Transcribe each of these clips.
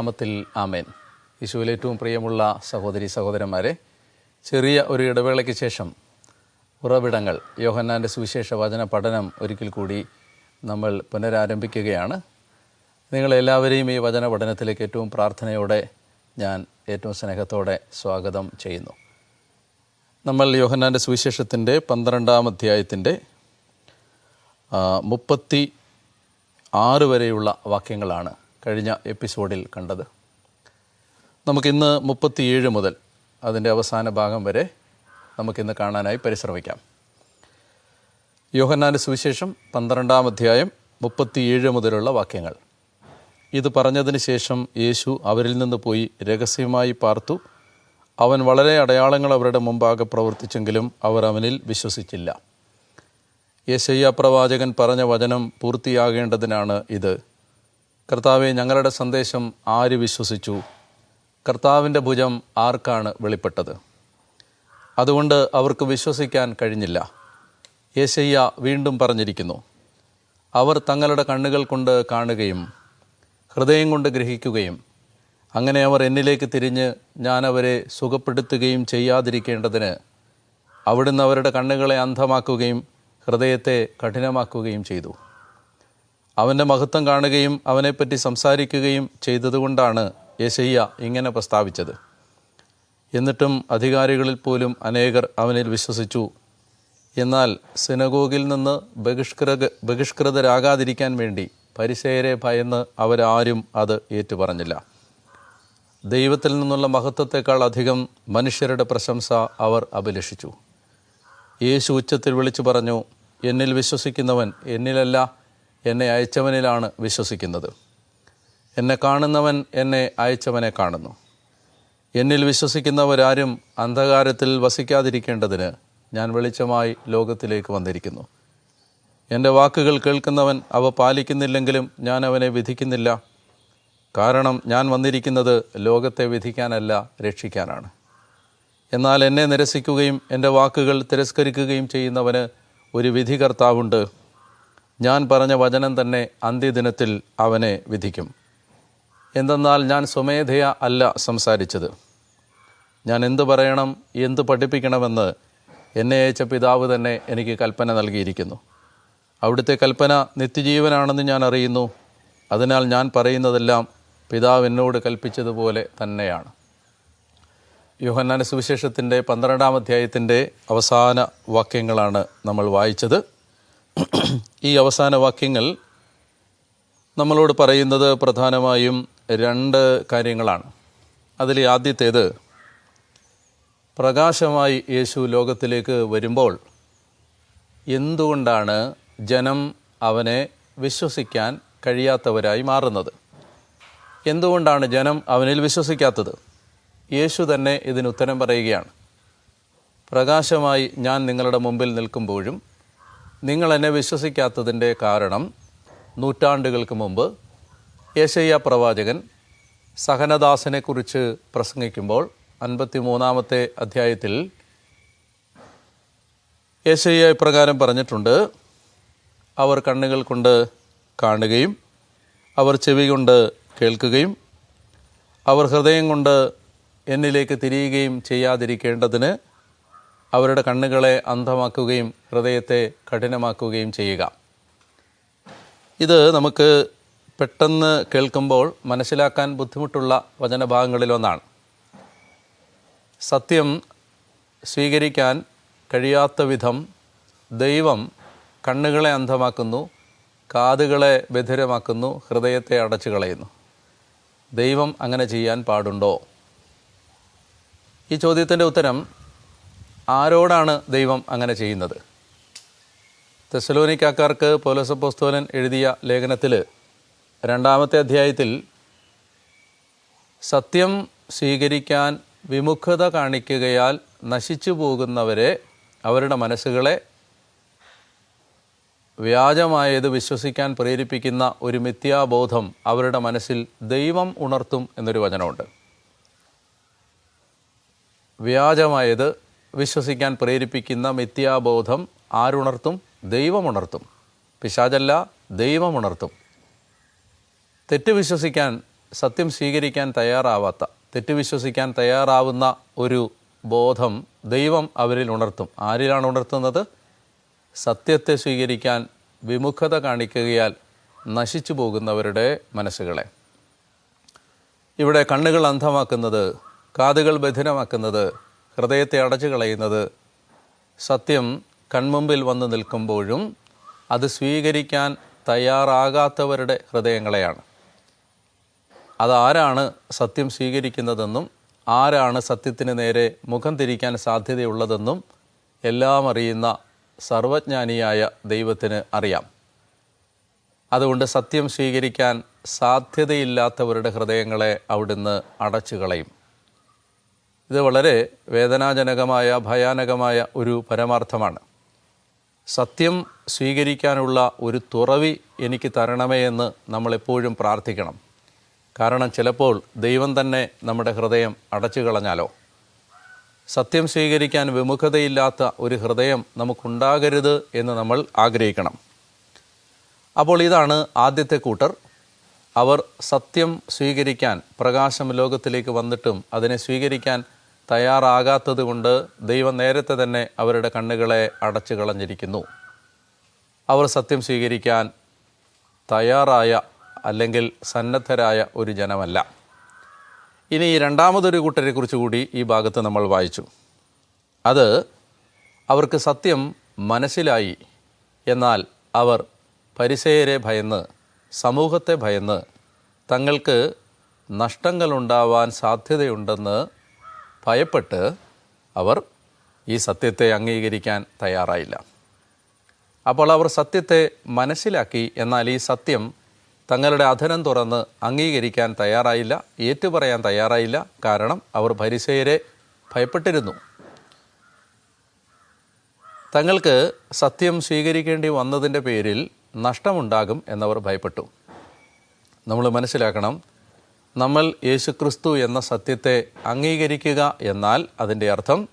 നാമത്തിൽ ആമേൻ. യേശുവിൽ ഏറ്റവും പ്രിയമുള്ള സഹോദരി സഹോദരന്മാരെ ചെറിയ ഒരു ഇടവേളയ്ക്ക് ശേഷം ഉറവിടങ്ങൾ യോഹന്നാന്റെ സുവിശേഷ വചന പഠനം ഒരിക്കൽ കൂടി നമ്മൾ പുനരാരംഭിക്കുകയാണ്. നിങ്ങളെല്ലാവരെയും ഈ വചന പഠനത്തിലേക്ക് ഏറ്റവും പ്രാർത്ഥനയോടെ ഞാൻ ഏറ്റവും സ്നേഹത്തോടെ സ്വാഗതം ചെയ്യുന്നു. നമ്മൾ യോഹന്നാന്റെ സുവിശേഷത്തിന്റെ പന്ത്രണ്ടാം അധ്യായത്തിന്റെ മുപ്പത്തി ആറ് വരെയുള്ള വാക്യങ്ങളാണ് കഴിഞ്ഞ എപ്പിസോഡിൽ കണ്ടത്. നമുക്കിന്ന് മുപ്പത്തിയേഴ് മുതൽ അതിന്റെ അവസാന ഭാഗം വരെ നമുക്കിന്ന് കാണാനായി പരിശ്രമിക്കാം. യോഹന്നാന്റെ സുവിശേഷം പന്ത്രണ്ടാം അധ്യായം മുപ്പത്തിയേഴ് മുതലുള്ള വാക്യങ്ങൾ. ഇത് പറഞ്ഞതിന് ശേഷം യേശു അവരിൽ നിന്ന് പോയി രഹസ്യമായി പാർത്തു. അവൻ വളരെ അടയാളങ്ങൾ അവരുടെ മുമ്പാകെ പ്രവർത്തിച്ചെങ്കിലും അവർ അവനിൽ വിശ്വസിച്ചില്ല. യേശയ്യ പ്രവാചകൻ പറഞ്ഞ വചനം പൂർത്തിയാകേണ്ടതിനാണ് ഇത്. കർത്താവെ ഞങ്ങളുടെ സന്ദേശം ആര് വിശ്വസിച്ചു? കർത്താവിന്റെ ഭുജം ആർക്കാണ് വെളിപ്പെട്ടത്? അതുകൊണ്ട് അവർക്ക് വിശ്വസിക്കാൻ കഴിഞ്ഞില്ല. യേശയ്യ വീണ്ടും പറഞ്ഞിരിക്കുന്നു അവർ തങ്ങളുടെ കണ്ണുകൾ കൊണ്ട് കാണുകയും ഹൃദയം കൊണ്ട് ഗ്രഹിക്കുകയും അങ്ങനെ അവർ എന്നിലേക്ക് തിരിഞ്ഞ് ഞാൻ അവരെ സുഖപ്പെടുത്തുകയും ചെയ്യാതിരിക്കേണ്ടതിന് അവിടുന്ന് അവരുടെ കണ്ണുകളെ അന്ധമാക്കുകയും ഹൃദയത്തെ കഠിനമാക്കുകയും ചെയ്തു. അവന്റെ മഹത്വം കാണുകയും അവനെപ്പറ്റി സംസാരിക്കുകയും ചെയ്തതുകൊണ്ടാണ് യേശയ്യ ഇങ്ങനെ പ്രസ്താവിച്ചത്. എന്നിട്ടും അധികാരികളിൽ പോലും അനേകർ അവനിൽ വിശ്വസിച്ചു. എന്നാൽ സിനഗോഗിൽ നിന്ന് ബഹിഷ്കൃത ബഹിഷ്കൃതരാകാതിരിക്കാൻ വേണ്ടി പരിസേരെ ഭയന്ന് അവരാരും അത് ഏറ്റുപറഞ്ഞില്ല. ദൈവത്തിൽ നിന്നുള്ള മഹത്വത്തെക്കാൾ അധികം മനുഷ്യരുടെ പ്രശംസ അവർ അഭിലഷിച്ചു. യേശു ഉച്ചത്തിൽ വിളിച്ചു പറഞ്ഞു എന്നിൽ വിശ്വസിക്കുന്നവൻ എന്നിലല്ല എന്നെ അയച്ചവനിലാണ് വിശ്വസിക്കുന്നത്. എന്നെ കാണുന്നവൻ എന്നെ അയച്ചവനെ കാണുന്നു. എന്നിൽ വിശ്വസിക്കുന്നവരാരും അന്ധകാരത്തിൽ വസിക്കാതിരിക്കേണ്ടതിന് ഞാൻ വെളിച്ചമായി ലോകത്തിലേക്ക് വന്നിരിക്കുന്നു. എന്റെ വാക്കുകൾ കേൾക്കുന്നവൻ അവ പാലിക്കുന്നില്ലെങ്കിലും ഞാൻ അവനെ വിധിക്കുന്നില്ല. കാരണം ഞാൻ വന്നിരിക്കുന്നത് ലോകത്തെ വിധിക്കാനല്ല രക്ഷിക്കാനാണ്. എന്നാൽ എന്നെ നിരസിക്കുകയും എന്റെ വാക്കുകൾ തിരസ്കരിക്കുകയും ചെയ്യുന്നവന് ഒരു വിധികർത്താവുണ്ട്. ഞാൻ പറഞ്ഞ വചനം തന്നെ അന്ത്യദിനത്തിൽ അവനെ വിധിക്കും. എന്തെന്നാൽ ഞാൻ സ്വമേധയ അല്ല സംസാരിച്ചത്. ഞാൻ എന്തു പറയണം എന്ത് പഠിപ്പിക്കണമെന്ന് എന്നെ അയച്ച പിതാവ് തന്നെ എനിക്ക് കൽപ്പന നൽകിയിരിക്കുന്നു. അവിടുത്തെ കൽപ്പന നിത്യജീവനാണെന്ന് ഞാൻ അറിയുന്നു. അതിനാൽ ഞാൻ പറയുന്നതെല്ലാം പിതാവ് എന്നോട് കൽപ്പിച്ചതുപോലെ തന്നെയാണ്. യോഹന്നാന സുവിശേഷത്തിന്റെ പന്ത്രണ്ടാം അധ്യായത്തിന്റെ അവസാന വാക്യങ്ങളാണ് നമ്മൾ വായിച്ചത്. ഈ അവസാന വാക്യങ്ങൾ നമ്മളോട് പറയുന്നത് പ്രധാനമായും രണ്ട് കാര്യങ്ങളാണ്. അതിൽ ആദ്യത്തേത് പ്രകാശമായി യേശു ലോകത്തിലേക്ക് വരുമ്പോൾ എന്തുകൊണ്ടാണ് ജനം അവനെ വിശ്വസിക്കാൻ കഴിയാത്തവരായി മാറുന്നത്? എന്തുകൊണ്ടാണ് ജനം അവനിൽ വിശ്വസിക്കാത്തത്? യേശു തന്നെ ഇതിന് ഉത്തരം പറയുകയാണ്. പ്രകാശമായി ഞാൻ നിങ്ങളുടെ മുമ്പിൽ നിൽക്കുമ്പോഴും നിങ്ങൾ എന്നെ വിശ്വസിക്കാത്തതിന്റെ കാരണം നൂറ്റാണ്ടുകൾക്ക് മുമ്പ് യേശയ്യ പ്രവാചകൻ സഹനദാസനെക്കുറിച്ച് പ്രസംഗിക്കുമ്പോൾ അൻപത്തി മൂന്നാമത്തെ അധ്യായത്തിൽ യേശയ്യ ഇപ്രകാരം പറഞ്ഞിട്ടുണ്ട് അവർ കണ്ണുകൾ കൊണ്ട് കാണുകയും അവർ ചെവി കൊണ്ട് കേൾക്കുകയും അവർ ഹൃദയം കൊണ്ട് എന്നിലേക്ക് തിരിയുകയും ചെയ്യാതിരിക്കേണ്ടതിന് അവരുടെ കണ്ണുകളെ അന്ധമാക്കുകയും ഹൃദയത്തെ കഠിനമാക്കുകയും ചെയ്യുക. ഇത് നമുക്ക് പെട്ടെന്ന് കേൾക്കുമ്പോൾ മനസ്സിലാക്കാൻ ബുദ്ധിമുട്ടുള്ള വചനഭാഗങ്ങളിലൊന്നാണ്. സത്യം സ്വീകരിക്കാൻ കഴിയാത്ത വിധം ദൈവം കണ്ണുകളെ അന്ധമാക്കുന്നു കാതുകളെ ബധിരമാക്കുന്നു ഹൃദയത്തെ അടച്ചു കളയുന്നു. ദൈവം അങ്ങനെ ചെയ്യാൻ പാടുണ്ടോ? ഈ ചോദ്യത്തിന്റെ ഉത്തരം ആരോടാണ് ദൈവം അങ്ങനെ ചെയ്യുന്നത്? തെസലോനിക്കാക്കാർക്ക് പോലസപ്പോസ്തോലൻ എഴുതിയ ലേഖനത്തിൽ രണ്ടാമത്തെ അധ്യായത്തിൽ സത്യം സ്വീകരിക്കാൻ വിമുഖത കാണിക്കുകയാൽ നശിച്ചു പോകുന്നവരെ അവരുടെ മനസ്സുകളെ വ്യാജമായത് വിശ്വസിക്കാൻ പ്രേരിപ്പിക്കുന്ന ഒരു മിഥ്യാബോധം അവരുടെ മനസ്സിൽ ദൈവം ഉണർത്തും എന്നൊരു വചനമുണ്ട്. വ്യാജമായത് വിശ്വസിക്കാൻ പ്രേരിപ്പിക്കുന്ന മിഥ്യാബോധം ആരുണർത്തും ദൈവമുണർത്തും. പിശാചല്ല ദൈവമുണർത്തും. തെറ്റ് വിശ്വസിക്കാൻ സത്യം സ്വീകരിക്കാൻ തയ്യാറാവാത്ത തെറ്റ് വിശ്വസിക്കാൻ തയ്യാറാവുന്ന ഒരു ബോധം ദൈവം അവരിൽ ഉണർത്തും. ആരിലാണ് ഉണർത്തുന്നത്? സത്യത്തെ സ്വീകരിക്കാൻ വിമുഖത കാണിക്കുകയാൽ നശിച്ചു പോകുന്നവരുടെ മനസ്സുകളെ. ഇവിടെ കണ്ണുകൾ അന്ധമാക്കുന്നത് കാതുകൾ ബധിരമാക്കുന്നത് ഹൃദയത്തെ അടച്ചു കളയുന്നത് സത്യം കൺമുമ്പിൽ വന്ന് നിൽക്കുമ്പോഴും അത് സ്വീകരിക്കാൻ തയ്യാറാകാത്തവരുടെ ഹൃദയങ്ങളെയാണ്. അതാരാണ് സത്യം സ്വീകരിക്കുന്നതെന്നും ആരാണ് സത്യത്തിന് നേരെ മുഖം തിരിക്കാൻ സാധ്യതയുള്ളതെന്നും എല്ലാം അറിയുന്ന സർവജ്ഞാനിയായ ദൈവത്തിന് അറിയാം. അതുകൊണ്ട് സത്യം സ്വീകരിക്കാൻ സാധ്യതയില്ലാത്തവരുടെ ഹൃദയങ്ങളെ അവിടുന്ന് അടച്ചു കളയും. ഇത് വളരെ വേദനാജനകമായ ഭയാനകമായ ഒരു പരമാർത്ഥമാണ്. സത്യം സ്വീകരിക്കാനുള്ള ഒരു തുറവി എനിക്ക് തരണമേ എന്ന് നമ്മളെപ്പോഴും പ്രാർത്ഥിക്കണം. കാരണം ചിലപ്പോൾ ദൈവം തന്നെ നമ്മുടെ ഹൃദയം അടച്ചു കളഞ്ഞാലോ? സത്യം സ്വീകരിക്കാൻ വിമുഖതയില്ലാത്ത ഒരു ഹൃദയം നമുക്കുണ്ടാകരുത് എന്ന് നമ്മൾ ആഗ്രഹിക്കണം. അപ്പോൾ ഇതാണ് ആദ്യത്തെ കൂട്ടർ. അവർ സത്യം സ്വീകരിക്കാൻ പ്രകാശം ലോകത്തിലേക്ക് വന്നിട്ടും അതിനെ സ്വീകരിക്കാൻ തയ്യാറാകാത്തത് കൊണ്ട് ദൈവം നേരത്തെ തന്നെ അവരുടെ കണ്ണുകളെ അടച്ചു കളഞ്ഞിരിക്കുന്നു. അവർ സത്യം സ്വീകരിക്കാൻ തയ്യാറായ അല്ലെങ്കിൽ സന്നദ്ധരായ ഒരു ജനമല്ല. ഇനി രണ്ടാമതൊരു കൂട്ടരെ കുറിച്ച് കൂടി ഈ ഭാഗത്ത് നമ്മൾ വായിച്ചു. അത് അവർക്ക് സത്യം മനസ്സിലായി. എന്നാൽ അവർ പരിസയരെ ഭയന്ന് സമൂഹത്തെ ഭയന്ന് തങ്ങൾക്ക് നഷ്ടങ്ങളുണ്ടാവാൻ സാധ്യതയുണ്ടെന്ന് ഭയപ്പെട്ട് അവർ ഈ സത്യത്തെ അംഗീകരിക്കാൻ തയ്യാറായില്ല. അപ്പോൾ അവർ സത്യത്തെ മനസ്സിലാക്കി എന്നാൽ ഈ സത്യം തങ്ങളുടെ അധരം തുറന്ന് അംഗീകരിക്കാൻ തയ്യാറായില്ല ഏറ്റുപറയാൻ തയ്യാറായില്ല. കാരണം അവർ പരിസയരെ ഭയപ്പെട്ടിരുന്നു. തങ്ങൾക്ക് സത്യം സ്വീകരിക്കേണ്ടി വന്നതിന്റെ പേരിൽ നഷ്ടമുണ്ടാകും എന്നവർ ഭയപ്പെട്ടു. നമ്മൾ മനസ്സിലാക്കണം നമ്മൾ യേശുക്രിസ്തു എന്ന സത്യത്തെ അംഗീകരിക്കുക എന്നാൽ അതിന്റെ അർത്ഥം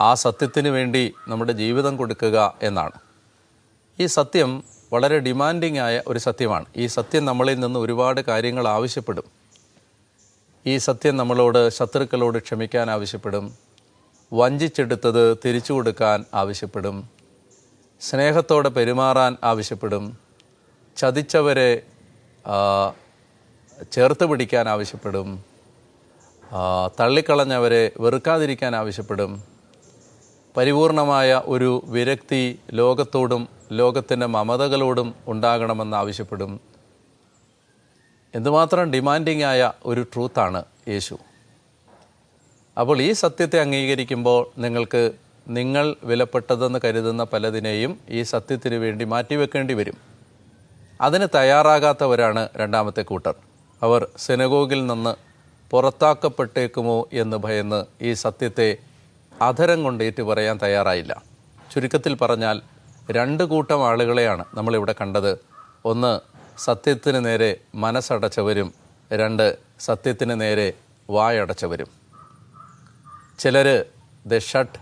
ആ സത്യത്തിന് വേണ്ടി നമ്മുടെ ജീവിതം കൊടുക്കുക എന്നാണ്. ഈ സത്യം വളരെ ഡിമാൻഡിങ് ആയ ഒരു സത്യമാണ്. ഈ സത്യം നമ്മളിൽ നിന്ന് ഒരുപാട് കാര്യങ്ങൾ ആവശ്യപ്പെടും. ഈ സത്യം നമ്മളോട് ശത്രുക്കളോട് ക്ഷമിക്കാൻ ആവശ്യപ്പെടും. വഞ്ചിച്ചെടുത്തത് തിരിച്ചു കൊടുക്കാൻ ആവശ്യപ്പെടും. സ്നേഹത്തോടെ പെരുമാറാൻ ആവശ്യപ്പെടും. ചതിച്ചവരെ ചേർത്ത് പിടിക്കാൻ ആവശ്യപ്പെടും. തള്ളിക്കളഞ്ഞവരെ വെറുക്കാതിരിക്കാൻ ആവശ്യപ്പെടും. പരിപൂർണമായ ഒരു വിരക്തി ലോകത്തോടും ലോകത്തിന്റെ മമതകളോടും ഉണ്ടാകണമെന്ന് ആവശ്യപ്പെടും. എന്തുമാത്രം ഡിമാൻഡിങ് ആയ ഒരു ട്രൂത്താണ് യേശു. അപ്പോൾ ഈ സത്യത്തെ അംഗീകരിക്കുമ്പോൾ നിങ്ങൾക്ക് നിങ്ങൾ വിലപ്പെട്ടതെന്ന് കരുതുന്ന പലതിനെയും ഈ സത്യത്തിന് വേണ്ടി മാറ്റിവെക്കേണ്ടി വരും. അതിന് തയ്യാറാകാത്തവരാണ് രണ്ടാമത്തെ കൂട്ടർ. അവർ സെനഗോഗിൽ നിന്ന് പുറത്താക്കപ്പെട്ടേക്കുമോ എന്ന് ഭയന്ന് ഈ സത്യത്തെ അധരം കൊണ്ടേറ്റ് പറയാൻ തയ്യാറായില്ല. ചുരുക്കത്തിൽ പറഞ്ഞാൽ രണ്ട് കൂട്ടം ആളുകളെയാണ് നമ്മളിവിടെ കണ്ടത്. ഒന്ന് സത്യത്തിന് നേരെ മനസ്സടച്ചവരും രണ്ട് സത്യത്തിന് നേരെ വായടച്ചവരും. ചിലർ the shut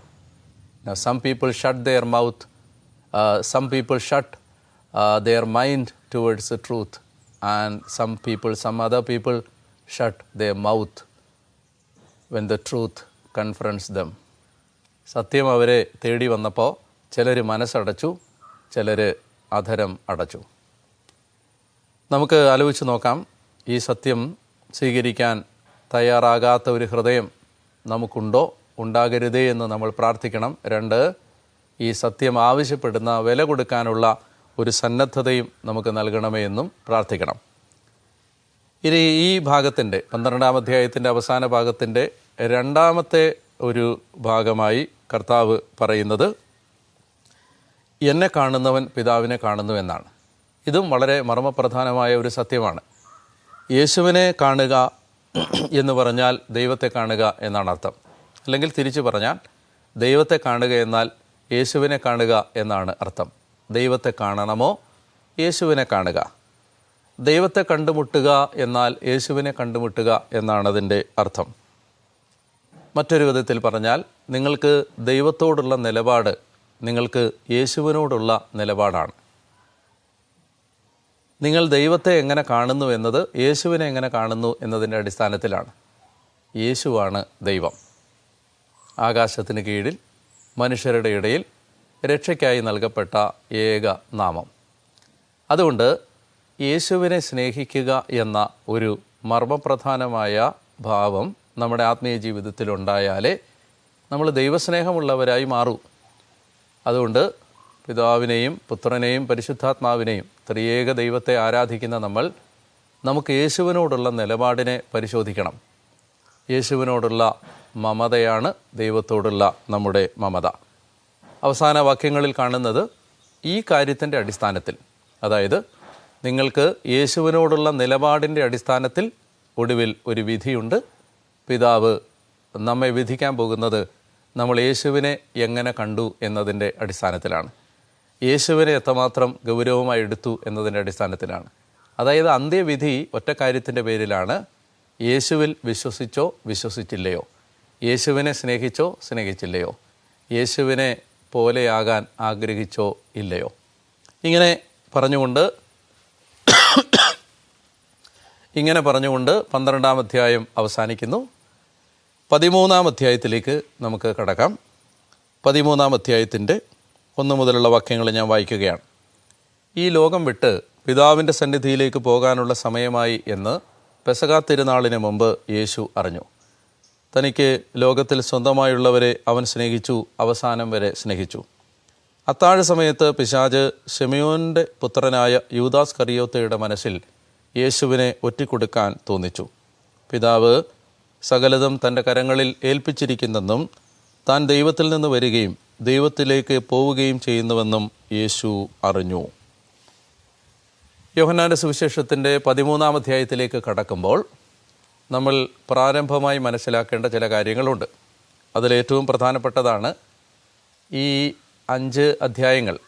some people shut their mouth some people shut their mind towards truth and some people some other people shut their mouth when the truth confronts them സത്യം അവരെ തേടി വന്നപ്പോൾ ചിലർ മനസ്സടച്ചു ചിലർ അധരം അടച്ചു. നമുക്ക് ആലോചിച്ച് നോക്കാം ഈ സത്യം സ്വീകരിക്കാൻ തയ്യാറാകാത്ത ഒരു ഹൃദയം നമുക്കുണ്ടോ? ഉണ്ടാകരുതേ എന്ന് നമ്മൾ പ്രാർത്ഥിക്കണം. രണ്ട് ഈ സത്യം ആവശ്യപ്പെടുന്ന വില കൊടുക്കാനുള്ള ഒരു സന്നദ്ധതയും നമുക്ക് നൽകണമേ എന്നും പ്രാർത്ഥിക്കണം. ഇനി ഈ ഭാഗത്തിന്റെ പന്ത്രണ്ടാം അധ്യായത്തിന്റെ അവസാന ഭാഗത്തിന്റെ രണ്ടാമത്തെ ഒരു ഭാഗമായി കർത്താവ് പറയുന്നത് എന്നെ കാണുന്നവൻ പിതാവിനെ കാണുന്നു എന്നാണ്. ഇതും വളരെ മർമ്മപ്രധാനമായ ഒരു സത്യമാണ്. യേശുവിനെ കാണുക എന്ന് പറഞ്ഞാൽ ദൈവത്തെ കാണുക എന്നാണ് അർത്ഥം. അല്ലെങ്കിൽ തിരിച്ചു പറഞ്ഞാൽ ദൈവത്തെ കാണുക എന്നാൽ യേശുവിനെ കാണുക എന്നാണ് അർത്ഥം. ദൈവത്തെ കാണണമോ? യേശുവിനെ കാണുക. ദൈവത്തെ കണ്ടുമുട്ടുക എന്നാൽ യേശുവിനെ കണ്ടുമുട്ടുക എന്നാണ് അതിന്റെ അർത്ഥം. മറ്റൊരു വിധത്തിൽ പറഞ്ഞാൽ നിങ്ങൾക്ക് ദൈവത്തോടുള്ള നിലപാട് നിങ്ങൾക്ക് യേശുവിനോടുള്ള നിലപാടാണ്. നിങ്ങൾ ദൈവത്തെ എങ്ങനെ കാണുന്നു എന്നത് യേശുവിനെ എങ്ങനെ കാണുന്നു എന്നതിന്റെ അടിസ്ഥാനത്തിലാണ്. യേശുവാണ് ദൈവം. ആകാശത്തിന് കീഴിൽ മനുഷ്യരുടെ ഇടയിൽ രക്ഷയ്ക്കായി നൽകപ്പെട്ട ഏക നാമം. അതുകൊണ്ട് യേശുവിനെ സ്നേഹിക്കുക എന്ന ഒരു മർമ്മപ്രധാനമായ ഭാവം നമ്മുടെ ആത്മീയ ജീവിതത്തിൽ ഉണ്ടായാലേ നമ്മൾ ദൈവസ്നേഹമുള്ളവരായി മാറൂ. അതുകൊണ്ട് പിതാവിനെയും പുത്രനെയും പരിശുദ്ധാത്മാവിനെയും ത്രിയേക ദൈവത്തെ ആരാധിക്കുന്ന നമ്മൾ നമുക്ക് യേശുവിനോടുള്ള നിലപാടിനെ പരിശോധിക്കണം. യേശുവിനോടുള്ള മമതയാണ് ദൈവത്തോടുള്ള നമ്മുടെ മമത. അവസാന വാക്യങ്ങളിൽ കാണുന്നത് ഈ കാര്യത്തിന്റെ അടിസ്ഥാനത്തിൽ. അതായത് നിങ്ങൾക്ക് യേശുവിനോടുള്ള നിലപാടിന്റെ അടിസ്ഥാനത്തിൽ ഒടുവിൽ ഒരു വിധിയുണ്ട്. പിതാവ് നമ്മെ വിധിക്കാൻ പോകുന്നത് നമ്മൾ യേശുവിനെ എങ്ങനെ കണ്ടു എന്നതിന്റെ അടിസ്ഥാനത്തിലാണ്. യേശുവിനെ എത്രമാത്രം ഗൗരവമായി എടുത്തു എന്നതിന്റെ അടിസ്ഥാനത്തിലാണ്. അതായത് അന്ത്യവിധി ഒറ്റ കാര്യത്തിന്റെ പേരിലാണ് യേശുവിൽ വിശ്വസിച്ചോ വിശ്വസിച്ചില്ലയോ? യേശുവിനെ സ്നേഹിച്ചോ സ്നേഹിച്ചില്ലയോ? യേശുവിനെ പോലെയാകാൻ ആഗ്രഹിച്ചോ ഇല്ലയോ? ഇങ്ങനെ പറഞ്ഞുകൊണ്ട് ഇങ്ങനെ പറഞ്ഞുകൊണ്ട് പന്ത്രണ്ടാം അധ്യായം അവസാനിക്കുന്നു. പതിമൂന്നാം അധ്യായത്തിലേക്ക് നമുക്ക് കടക്കാം. പതിമൂന്നാം അധ്യായത്തിന്റെ ഒന്ന് മുതലുള്ള വാക്യങ്ങൾ ഞാൻ വായിക്കുകയാണ്. ഈ ലോകം വിട്ട് പിതാവിന്റെ സന്നിധിയിലേക്ക് പോകാനുള്ള സമയമായി എന്ന് പെസകാ തിരുനാളിന് മുമ്പ് യേശു അറിഞ്ഞു. തനിക്ക് ലോകത്തിൽ സ്വന്തമായുള്ളവരെ അവൻ സ്നേഹിച്ചു അവസാനം വരെ സ്നേഹിച്ചു. അത്താഴ സമയത്ത് പിശാജ് ഷെമിയോന്റെ പുത്രനായ യൂദാസ് കറിയോത്തയുടെ മനസ്സിൽ യേശുവിനെ ഒറ്റിക്കൊടുക്കാൻ തോന്നിച്ചു. പിതാവ് സകലതും തന്റെ കരങ്ങളിൽ ഏൽപ്പിച്ചിരിക്കുന്നെന്നും താൻ ദൈവത്തിൽ നിന്ന് വരികയും ദൈവത്തിലേക്ക് പോവുകയും ചെയ്യുന്നുവെന്നും യേശു അറിഞ്ഞു. യോഹന്നാന്റെ സുവിശേഷത്തിന്റെ പതിമൂന്നാം അധ്യായത്തിലേക്ക് കടക്കുമ്പോൾ നമ്മൾ പ്രാരംഭമായി മനസ്സിലാക്കേണ്ട ചില കാര്യങ്ങളുണ്ട്. അതിലേറ്റവും പ്രധാനപ്പെട്ടതാണ് ഈ അഞ്ച് അധ്യായങ്ങൾ.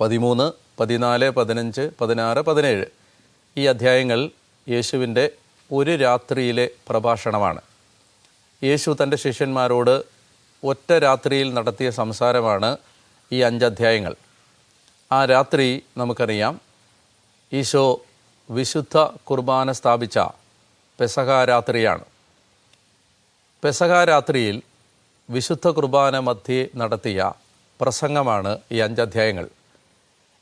പതിമൂന്ന് പതിനാല് പതിനഞ്ച് പതിനാറ് പതിനേഴ്. ഈ അധ്യായങ്ങൾ യേശുവിന്റെ ഒരു രാത്രിയിലെ പ്രഭാഷണമാണ്. യേശു തന്റെ ശിഷ്യന്മാരോട് ഒറ്റ രാത്രിയിൽ നടത്തിയ സംസാരമാണ് ഈ അഞ്ച് അധ്യായങ്ങൾ. ആ രാത്രി നമുക്കറിയാം ഈശോ വിശുദ്ധ കുർബാന സ്ഥാപിച്ച പെസഹ രാത്രിയാണ് പെസഹ രാത്രിയിൽ വിശുദ്ധ കുർബാന മധ്യേ നടത്തിയ പ്രസംഗമാണ് ഈ അഞ്ചധ്യായങ്ങൾ.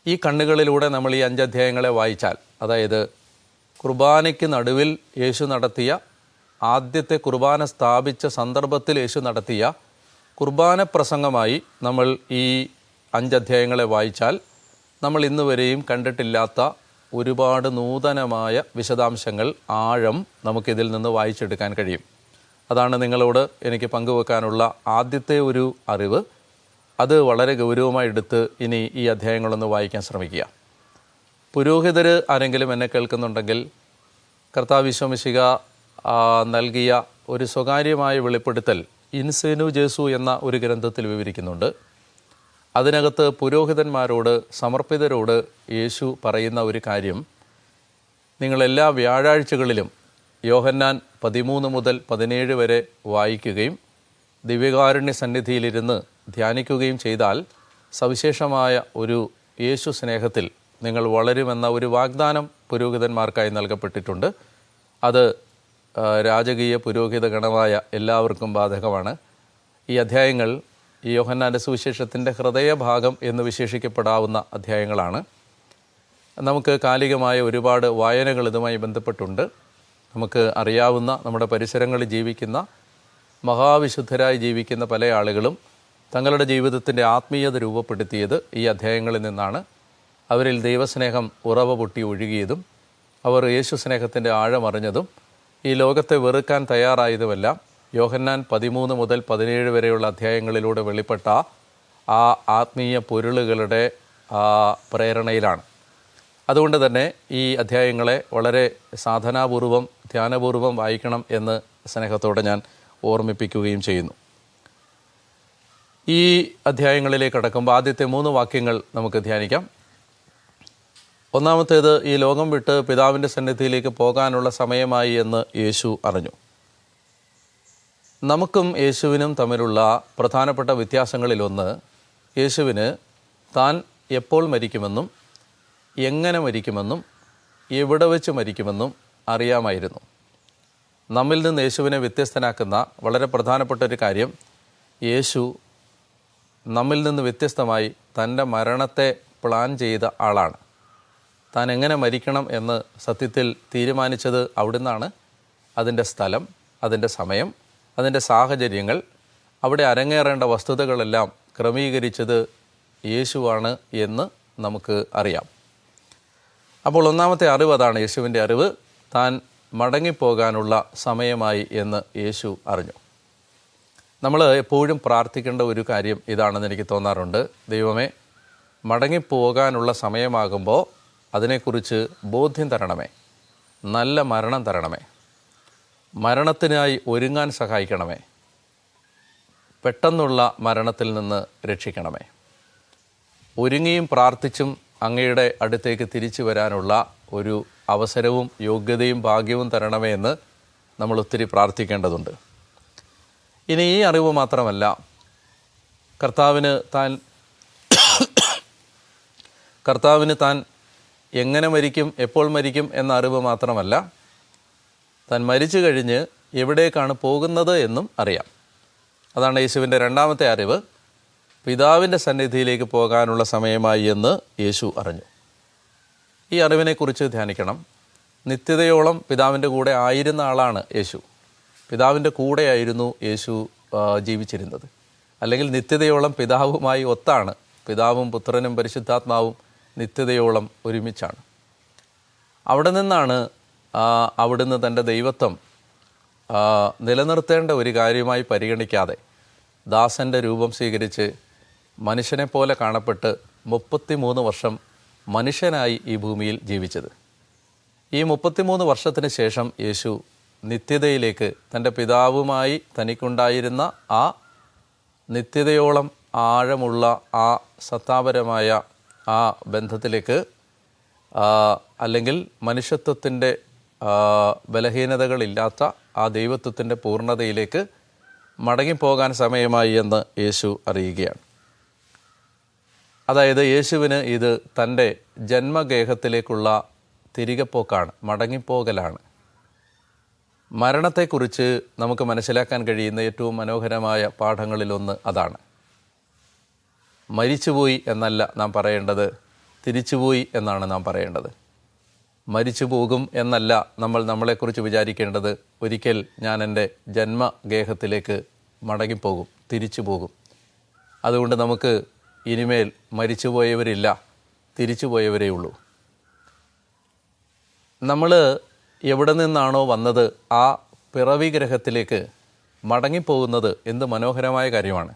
ഈ കണ്ണുകളിലൂടെ നമ്മൾ ഈ അഞ്ചധ്യായങ്ങളെ വായിച്ചാൽ അതായത് കുർബാനയ്ക്ക് നടുവിൽ യേശു നടത്തിയ ആദ്യത്തെ കുർബാന സ്ഥാപിച്ച സന്ദർഭത്തിൽ യേശു നടത്തിയ കുർബാന പ്രസംഗമായി നമ്മൾ ഈ അഞ്ചധ്യായങ്ങളെ വായിച്ചാൽ നമ്മൾ ഇന്നുവരെയും കണ്ടിട്ടില്ലാത്ത ഒരുപാട് നൂതനമായ വിശദാംശങ്ങൾ ആഴം നമുക്കിതിൽ നിന്ന് വായിച്ചെടുക്കാൻ കഴിയും. അതാണ് നിങ്ങളോട് എനിക്ക് പങ്കുവെക്കാനുള്ള ആദ്യത്തെ ഒരു അറിവ്. അത് വളരെ ഗൗരവമായി എടുത്ത് ഇനി ഈ അധ്യായങ്ങളൊന്ന് വായിക്കാൻ ശ്രമിക്കുക. പുരോഹിതർ ആരെങ്കിലും എന്നെ കേൾക്കുന്നുണ്ടെങ്കിൽ കർത്താവ് വിശ്വമിശിക നൽകിയ ഒരു സ്വകാര്യമായ വെളിപ്പെടുത്തൽ ഇൻസെനു ജേസു എന്ന ഒരു ഗ്രന്ഥത്തിൽ വിവരിക്കുന്നുണ്ട്. അതിനകത്ത് പുരോഹിതന്മാരോട് സമർപ്പിതരോട് യേശു പറയുന്ന ഒരു കാര്യം. നിങ്ങളെല്ലാ വ്യാഴാഴ്ചകളിലും യോഹന്നാൻ പതിമൂന്ന് മുതൽ പതിനേഴ് വരെ വായിക്കുകയും ദിവ്യകാരുണ്യ സന്നിധിയിലിരുന്ന് ധ്യാനിക്കുകയും ചെയ്താൽ സവിശേഷമായ ഒരു യേശു സ്നേഹത്തിൽ നിങ്ങൾ വളരുമെന്ന ഒരു വാഗ്ദാനം പുരോഹിതന്മാർക്കായി നൽകപ്പെട്ടിട്ടുണ്ട്. അത് രാജകീയ പുരോഹിത ഗണമായ എല്ലാവർക്കും ബാധകമാണ്. ഈ അധ്യായങ്ങൾ ഈ യോഹന്നാന്റെ സുവിശേഷത്തിന്റെ ഹൃദയഭാഗം എന്ന് വിശേഷിക്കപ്പെടാവുന്ന അധ്യായങ്ങളാണ്. നമുക്ക് കാലികമായ ഒരുപാട് വായനകൾ ഇതുമായി ബന്ധപ്പെട്ടുണ്ട്. നമുക്ക് അറിയാവുന്ന നമ്മുടെ പരിസരങ്ങളിൽ ജീവിക്കുന്ന മഹാവിശുദ്ധരായി ജീവിക്കുന്ന പല ആളുകളും തങ്ങളുടെ ജീവിതത്തിന്റെ ആത്മീയത രൂപപ്പെടുത്തിയത് ഈ അധ്യായങ്ങളിൽ നിന്നാണ്. അവരിൽ ദൈവസ്നേഹം ഉറവ പൊട്ടി ഒഴുകിയതും അവർ യേശു സ്നേഹത്തിന്റെ ആഴമറിഞ്ഞതും ഈ ലോകത്തെ വെറുക്കാൻ തയ്യാറായതുമെല്ലാം യോഹന്നാൻ പതിമൂന്ന് മുതൽ പതിനേഴ് വരെയുള്ള അധ്യായങ്ങളിലൂടെ വെളിപ്പെട്ട ആ ആത്മീയ പൊരുളുകളുടെ പ്രേരണയിലാണ്. അതുകൊണ്ട് തന്നെ ഈ അധ്യായങ്ങളെ വളരെ സാധനാപൂർവം ധ്യാനപൂർവം വായിക്കണം എന്ന് സ്നേഹത്തോടെ ഞാൻ ഓർമ്മിപ്പിക്കുകയും ചെയ്യുന്നു. ഈ അധ്യായങ്ങളിലേക്ക് കടക്കുമ്പോൾ ആദ്യത്തെ മൂന്ന് വാക്യങ്ങൾ നമുക്ക് ധ്യാനിക്കാം. ഒന്നാമത്തേത് ഈ ലോകം വിട്ട് പിതാവിന്റെ സന്നിധിയിലേക്ക് പോകാനുള്ള സമയമായി എന്ന് യേശു അറിഞ്ഞു. നമുക്കും യേശുവിനും തമ്മിലുള്ള പ്രധാനപ്പെട്ട വ്യത്യാസങ്ങളിലൊന്ന് യേശുവിന് താൻ എപ്പോൾ മരിക്കുമെന്നും എങ്ങനെ മരിക്കുമെന്നും എവിടെ വെച്ച് മരിക്കുമെന്നും അറിയാമായിരുന്നു. നമ്മിൽ നിന്ന് യേശുവിനെ വ്യത്യസ്തനാക്കുന്ന വളരെ പ്രധാനപ്പെട്ട ഒരു കാര്യം യേശു നമ്മിൽ നിന്ന് വ്യത്യസ്തമായി തന്റെ മരണത്തെ പ്ലാൻ ചെയ്ത ആളാണ്. താൻ എങ്ങനെ മരിക്കണം എന്ന് സത്യത്തിൽ തീരുമാനിച്ചത് അവിടുന്നാണ്. അതിന്റെ സ്ഥലം അതിന്റെ സമയം അതിന്റെ സാഹചര്യങ്ങൾ അവിടെ അരങ്ങേറേണ്ട വസ്തുതകളെല്ലാം ക്രമീകരിച്ചത് യേശുവാണ് എന്ന് നമുക്ക് അറിയാം. അപ്പോൾ ഒന്നാമത്തെ അറിവ് അതാണ് യേശുവിന്റെ അറിവ്. താൻ മടങ്ങിപ്പോകാനുള്ള സമയമായി എന്ന് യേശു അറിഞ്ഞു. നമ്മൾ എപ്പോഴും പ്രാർത്ഥിക്കേണ്ട ഒരു കാര്യം ഇതാണെന്ന് എനിക്ക് തോന്നാറുണ്ട്. ദൈവമേ മടങ്ങിപ്പോകാനുള്ള സമയമാകുമ്പോൾ അതിനെക്കുറിച്ച് ബോധ്യം തരണമേ. നല്ല മരണം തരണമേ. മരണത്തിനായി ഒരുങ്ങാൻ സഹായിക്കണമേ. പെട്ടെന്നുള്ള മരണത്തിൽ നിന്ന് രക്ഷിക്കണമേ. ഒരുങ്ങിയും പ്രാർത്ഥിച്ചും അങ്ങയുടെ അടുത്തേക്ക് തിരിച്ചു വരാനുള്ള ഒരു അവസരവും യോഗ്യതയും ഭാഗ്യവും തരണമേ എന്ന് നമ്മൾ ഒത്തിരി പ്രാർത്ഥിക്കേണ്ടതുണ്ട്. ഇനി ഈ അറിവ് മാത്രമല്ല കർത്താവിന് താൻ കർത്താവിന് താൻ എങ്ങനെ മരിക്കും എപ്പോൾ മരിക്കും എന്ന അറിവ് മാത്രമല്ല താൻ മരിച്ചു കഴിഞ്ഞ് എവിടേക്കാണ് പോകുന്നത് എന്നും അറിയാം. അതാണ് യേശുവിന്റെ രണ്ടാമത്തെ അറിവ്. പിതാവിന്റെ സന്നിധിയിലേക്ക് പോകാനുള്ള സമയമായി എന്ന് യേശു അറിഞ്ഞു. ഈ അറിവിനെക്കുറിച്ച് ധ്യാനിക്കണം. നിത്യതയോളം പിതാവിന്റെ കൂടെ ആയിരുന്ന ആളാണ് യേശു. പിതാവിന്റെ കൂടെയായിരുന്നു യേശു ജീവിച്ചിരുന്നത്. അല്ലെങ്കിൽ നിത്യതയോളം പിതാവുമായി ഒത്താണ്. പിതാവും പുത്രനും പരിശുദ്ധാത്മാവും നിത്യതയോളം ഒരുമിച്ചാണ്. അവിടെ നിന്നാണ് അവിടുന്ന് തന്റെ ദൈവത്വം നിലനിർത്തേണ്ട ഒരു കാര്യമായി പരിഗണിക്കാതെ ദാസന്റെ രൂപം സ്വീകരിച്ച് മനുഷ്യനെ പോലെ കാണപ്പെട്ട് മുപ്പത്തിമൂന്ന് വർഷം മനുഷ്യനായി ഈ ഭൂമിയിൽ ജീവിച്ചത്. ഈ മുപ്പത്തിമൂന്ന് വർഷത്തിന് ശേഷം യേശു നിത്യതയിലേക്ക് തന്റെ പിതാവുമായി തനിക്കുണ്ടായിരുന്ന ആ നിത്യതയോളം ആഴമുള്ള ആ സത്താപരമായ ആ ബന്ധത്തിലേക്ക് അല്ലെങ്കിൽ മനുഷ്യത്വത്തിന്റെ ബലഹീനതകളില്ലാത്ത ആ ദൈവത്വത്തിന്റെ പൂർണതയിലേക്ക് മടങ്ങിപ്പോകാൻ സമയമായി എന്ന് യേശു അറിയുകയാണ്. അതായത് യേശുവിന് ഇത് തന്റെ ജന്മഗേഹത്തിലേക്കുള്ള തിരികെ പോക്കാണ് മടങ്ങിപ്പോകലാണ്. മരണത്തെക്കുറിച്ച് നമുക്ക് മനസ്സിലാക്കാൻ കഴിയുന്ന ഏറ്റവും മനോഹരമായ പാഠങ്ങളിലൊന്ന് അതാണ്. മരിച്ചുപോയി എന്നല്ല നാം പറയേണ്ടത് തിരിച്ചുപോയി എന്നാണ് നാം പറയേണ്ടത്. മരിച്ചു പോകും എന്നല്ല നമ്മൾ നമ്മളെക്കുറിച്ച് വിചാരിക്കേണ്ടത്. ഒരിക്കൽ ഞാൻ എന്റെ ജന്മഗേഹത്തിലേക്ക് മടങ്ങിപ്പോകും തിരിച്ചു പോകും അതുകൊണ്ട് നമുക്ക് ഇനിമേൽ മരിച്ചുപോയവരില്ല തിരിച്ചുപോയവരേ ഉള്ളൂ നമ്മൾ എവിടെ നിന്നാണോ വന്നത് ആ പിറവി ഗ്രഹത്തിലേക്ക് മടങ്ങിപ്പോകുന്നത് എന്ത് മനോഹരമായ കാര്യമാണ്.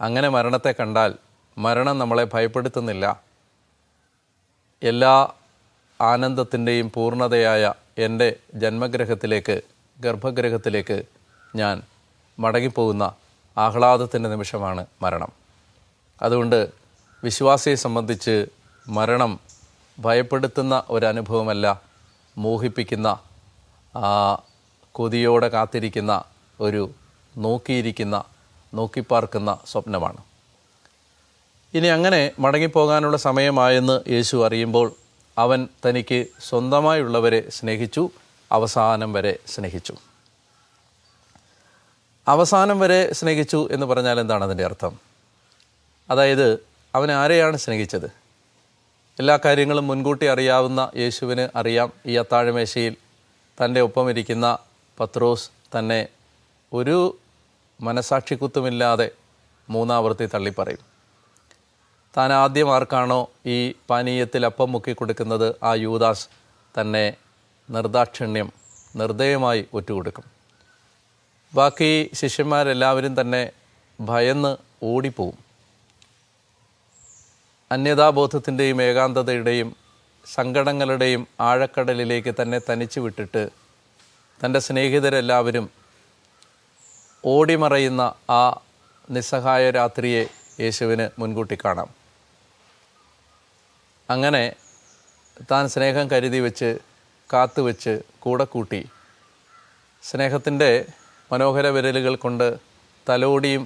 അങ്ങനെ മരണത്തെ കണ്ടാൽ മരണം നമ്മളെ ഭയപ്പെടുത്തുന്നില്ല. എല്ലാ ആനന്ദത്തിന്റെയും പൂർണതയായ എന്റെ ജന്മഗ്രഹത്തിലേക്ക് ഗർഭഗ്രഹത്തിലേക്ക് ഞാൻ മടങ്ങിപ്പോകുന്ന ആഹ്ലാദത്തിന്റെ നിമിഷമാണ് മരണം. അതുകൊണ്ട് വിശ്വാസിയെ സംബന്ധിച്ച് മരണം ഭയപ്പെടുത്തുന്ന ഒരനുഭവമല്ല മോഹിപ്പിക്കുന്ന കൊതിയോടെ കാത്തിരിക്കുന്ന ഒരു നോക്കിയിരിക്കുന്ന നോക്കിപ്പാർക്കുന്ന സ്വപ്നമാണ്. ഇനി അങ്ങനെ മടങ്ങിപ്പോകാനുള്ള സമയമായെന്ന് യേശു അറിയുമ്പോൾ അവൻ തനിക്ക് സ്വന്തമായുള്ളവരെ സ്നേഹിച്ചു അവസാനം വരെ സ്നേഹിച്ചു. അവസാനം വരെ സ്നേഹിച്ചു എന്ന് പറഞ്ഞാൽ എന്താണ് അതിന്റെ അർത്ഥം? അതായത് അവൻ ആരെയാണ് സ്നേഹിച്ചത്? എല്ലാ കാര്യങ്ങളും മുൻകൂട്ടി അറിയാവുന്ന യേശുവിന് അറിയാം. ഈ അത്താഴമേശയിൽ തന്റെ ഒപ്പം ഇരിക്കുന്ന പത്രോസ് തന്നെ ഒരു മനസാക്ഷിക്കുത്തുമില്ലാതെ മൂന്നാവർത്തി തള്ളിപ്പറയും. താൻ ആദ്യം ആർക്കാണോ ഈ പാനീയത്തിൽ അപ്പം മുക്കി കൊടുക്കുന്നത് ആ യൂദാസ് തന്നെ നിർദാക്ഷിണ്യം നിർദ്ദയമായി ഒറ്റുകൊടുക്കും. ബാക്കി ശിഷ്യന്മാരെല്ലാവരും തന്നെ ഭയന്ന് ഓടിപ്പോവും. അന്യതാബോധത്തിന്റെയും ഏകാന്തതയുടെയും സങ്കടങ്ങളുടെയും ആഴക്കടലിലേക്ക് തന്നെ തനിച്ചു വിട്ടിട്ട് തന്റെ സ്നേഹിതരെല്ലാവരും ഓടിമറയുന്ന ആ നിസ്സഹായ രാത്രിയെ യേശുവിന് മുൻകൂട്ടി കാണാം. അങ്ങനെ താൻ സ്നേഹം കരുതി വെച്ച് കാത്തുവെച്ച് കൂടെ കൂട്ടി. സ്നേഹത്തിന്റെ മനോഹര വിരലുകൾ കൊണ്ട് തലോടിയും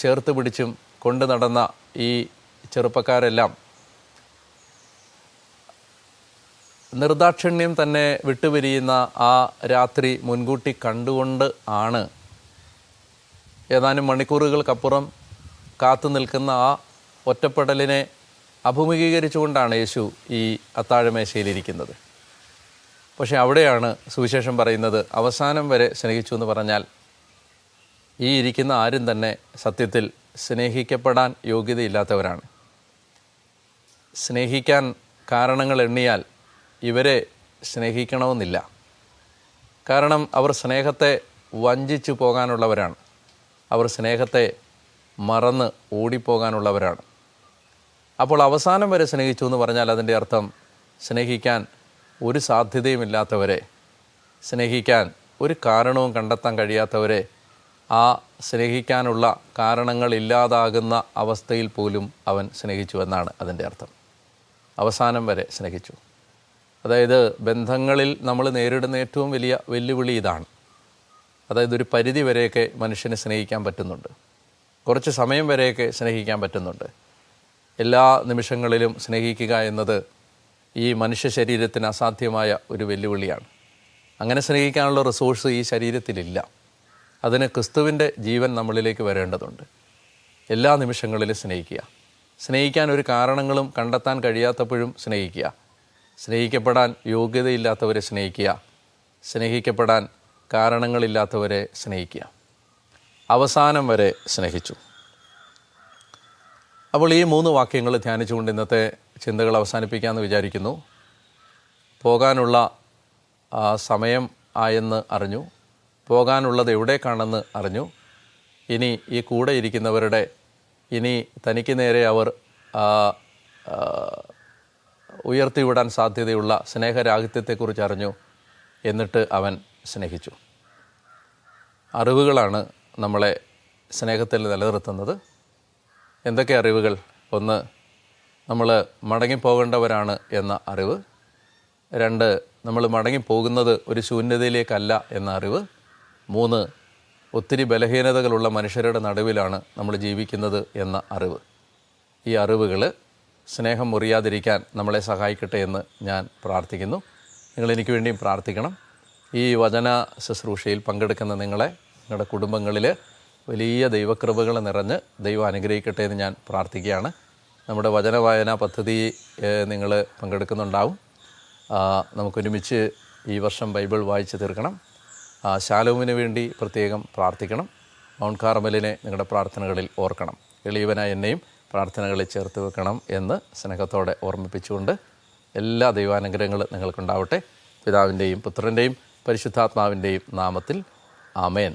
ചേർത്ത് പിടിച്ചും കൊണ്ടു നടന്ന ഈ ചെറുപ്പക്കാരെല്ലാം നിർദാക്ഷിണ്യം തന്നെ വിട്ടുപിരിയുന്ന ആ രാത്രി മുൻകൂട്ടി കണ്ടുകൊണ്ട് ആണ്. ഏതാനും മണിക്കൂറുകൾക്കപ്പുറം കാത്തു നിൽക്കുന്ന ആ ഒറ്റപ്പെടലിനെ അഭിമുഖീകരിച്ചുകൊണ്ടാണ് യേശു ഈ അത്താഴമേശയിലിരിക്കുന്നത്. പക്ഷേ അവിടെയാണ് സുവിശേഷം പറയുന്നത് അവസാനം വരെ സ്നേഹിച്ചു എന്ന് പറഞ്ഞാൽ ഈ ഇരിക്കുന്ന ആരും തന്നെ സത്യത്തിൽ സ്നേഹിക്കപ്പെടാൻ യോഗ്യതയില്ലാത്തവരാണ്. സ്നേഹിക്കാൻ കാരണങ്ങൾ എണ്ണിയാൽ ഇവരെ സ്നേഹിക്കണമെന്നില്ല. കാരണം അവർ സ്നേഹത്തെ വഞ്ചിച്ചു പോകാനുള്ളവരാണ്. അവർ സ്നേഹത്തെ മറന്ന് ഓടിപ്പോകാനുള്ളവരാണ്. അപ്പോൾ അവസാനം വരെ സ്നേഹിച്ചു എന്ന് പറഞ്ഞാൽ അതിന്റെ അർത്ഥം സ്നേഹിക്കാൻ ഒരു സാധ്യതയുമില്ലാത്തവരെ സ്നേഹിക്കാൻ ഒരു കാരണവും കണ്ടെത്താൻ കഴിയാത്തവരെ ആ സ്നേഹിക്കാനുള്ള കാരണങ്ങൾ ഇല്ലാതാകുന്ന അവസ്ഥയിൽ പോലും അവൻ സ്നേഹിച്ചു എന്നാണ് അതിന്റെ അർത്ഥം. അവസാനം വരെ സ്നേഹിച്ചു. അതായത് ബന്ധങ്ങളിൽ നമ്മൾ നേരിടുന്ന ഏറ്റവും വലിയ വെല്ലുവിളി ഇതാണ്. അതായത് ഒരു പരിധി വരെയൊക്കെ മനുഷ്യനെ സ്നേഹിക്കാൻ പറ്റുന്നുണ്ട്. കുറച്ച് സമയം വരെയൊക്കെ സ്നേഹിക്കാൻ പറ്റുന്നുണ്ട്. എല്ലാ നിമിഷങ്ങളിലും സ്നേഹിക്കുക എന്നത് ഈ മനുഷ്യ ശരീരത്തിന് അസാധ്യമായ ഒരു വെല്ലുവിളിയാണ്. അങ്ങനെ സ്നേഹിക്കാനുള്ള റിസോഴ്സ് ഈ ശരീരത്തിലില്ല. അതിന് ക്രിസ്തുവിന്റെ ജീവൻ നമ്മളിലേക്ക് വരേണ്ടതുണ്ട്. എല്ലാ നിമിഷങ്ങളിലും സ്നേഹിക്കുക. സ്നേഹിക്കാൻ ഒരു കാരണങ്ങളും കണ്ടെത്താൻ കഴിയാത്തപ്പോഴും സ്നേഹിക്കുക. സ്നേഹിക്കപ്പെടാൻ യോഗ്യതയില്ലാത്തവരെ സ്നേഹിക്കുക. സ്നേഹിക്കപ്പെടാൻ കാരണങ്ങളില്ലാത്തവരെ സ്നേഹിക്കുക. അവസാനം വരെ സ്നേഹിച്ചു. അപ്പോൾ ഈ മൂന്ന് വാക്യങ്ങൾ ധ്യാനിച്ചുകൊണ്ട് ഇന്നത്തെ ചിന്തകൾ അവസാനിപ്പിക്കാമെന്ന് വിചാരിക്കുന്നു. പോകാനുള്ള സമയം ആയെന്ന് അറിഞ്ഞു. പോകാനുള്ളത് എവിടേക്കാണെന്ന് അറിഞ്ഞു. ഇനി ഈ കൂടെ ഇരിക്കുന്നവരുടെ ഇനി തനിക്ക് നേരെ അവർ ഉയർത്തിവിടാൻ സാധ്യതയുള്ള സ്നേഹരാഹിത്യത്തെക്കുറിച്ച് അറിഞ്ഞു എന്നിട്ട് അവൻ സ്നേഹിച്ചു. അറിവുകളാണ് നമ്മളെ സ്നേഹത്തിൽ നിലനിർത്തുന്നത്. എന്തൊക്കെ അറിവുകൾ? ഒന്ന് നമ്മൾ മടങ്ങിപ്പോകേണ്ടവരാണ് എന്ന അറിവ്. രണ്ട് നമ്മൾ മടങ്ങിപ്പോകുന്നത് ഒരു ശൂന്യതയിലേക്കല്ല എന്ന അറിവ്. മൂന്ന് ഒത്തിരി ബലഹീനതകളുള്ള മനുഷ്യരുടെ നടുവിലാണ് നമ്മൾ ജീവിക്കുന്നത് എന്ന അറിവ്. ഈ അറിവുകൾ സ്നേഹം മുറിയാതിരിക്കാൻ നമ്മളെ സഹായിക്കട്ടെ എന്ന് ഞാൻ പ്രാർത്ഥിക്കുന്നു. നിങ്ങൾ എനിക്ക് വേണ്ടിയും പ്രാർത്ഥിക്കണം. ഈ വചന ശുശ്രൂഷയിൽ പങ്കെടുക്കുന്ന നിങ്ങളെ നിങ്ങളുടെ കുടുംബങ്ങളിൽ വലിയ ദൈവകൃപകൾ നിറഞ്ഞ് ദൈവം അനുഗ്രഹിക്കട്ടെ എന്ന് ഞാൻ പ്രാർത്ഥിക്കുകയാണ്. നമ്മുടെ വചനവായന പദ്ധതി നിങ്ങൾ പങ്കെടുക്കുന്നുണ്ടാവും. നമുക്കൊരുമിച്ച് ഈ വർഷം ബൈബിൾ വായിച്ച് തീർക്കണം. ശാലോമിന് വേണ്ടി പ്രത്യേകം പ്രാർത്ഥിക്കണം. മൗണ്ട് കാർമലിനെ നിങ്ങളുടെ പ്രാർത്ഥനകളിൽ ഓർക്കണം. എളിയവനായ എന്നെയും പ്രാർത്ഥനകളിൽ ചേർത്ത് വെക്കണം എന്ന് സ്നേഹത്തോടെ ഓർമ്മിപ്പിച്ചുകൊണ്ട് എല്ലാ ദൈവാനുഗ്രഹങ്ങളും നിങ്ങൾക്കുണ്ടാവട്ടെ. പിതാവിന്റെയും പുത്രന്റെയും പരിശുദ്ധാത്മാവിന്റെയും നാമത്തിൽ ആമേൻ.